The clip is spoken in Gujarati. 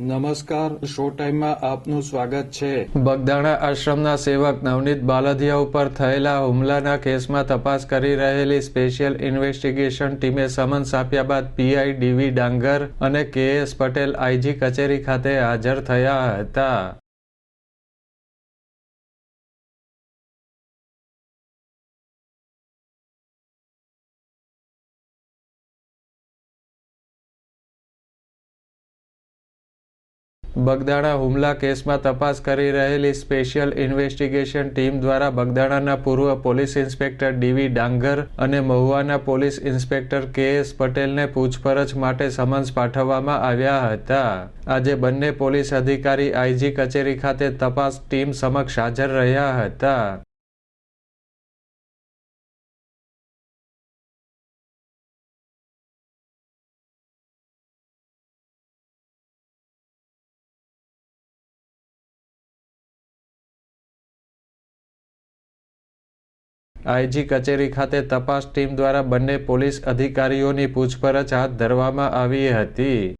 નમસ્કાર, શો ટાઈમમાં આપનું સ્વાગત છે. બગદાણા આશ્રમના સેવક નવનીત બાલધિયા ઉપર થયેલા હુમલાના કેસમાં તપાસ કરી રહેલી સ્પેશિયલ ઇન્વેસ્ટિગેશન ટીમે સમન્સ આપ્યા બાદ પીઆઈ ડીવી ડાંગર અને કેએસ પટેલ આઈજી કચેરી ખાતે હાજર થયા હતા. બગદાણા હુમલા કેસમાં તપાસ કરી રહેલી સ્પેશિયલ ઇન્વેસ્ટિગેશન ટીમ દ્વારા બગદાણાના પૂર્વ પોલીસ ઇન્સ્પેક્ટર ડીવી ડાંગર અને મહુવાના પોલીસ ઇન્સ્પેક્ટર કે એસ પટેલને પૂછપરછ માટે સમન્સ પાઠવવામાં આવ્યા હતા. આજે બંને પોલીસ અધિકારી આઈજી કચેરી ખાતે તપાસ ટીમ સમક્ષ હાજર રહ્યા હતા. આઈજી કચેરી ખાતે તપાસ ટીમ દ્વારા બંને પોલીસ અધિકારીઓની પૂછપરછ હાથ ધરવામાં આવી હતી.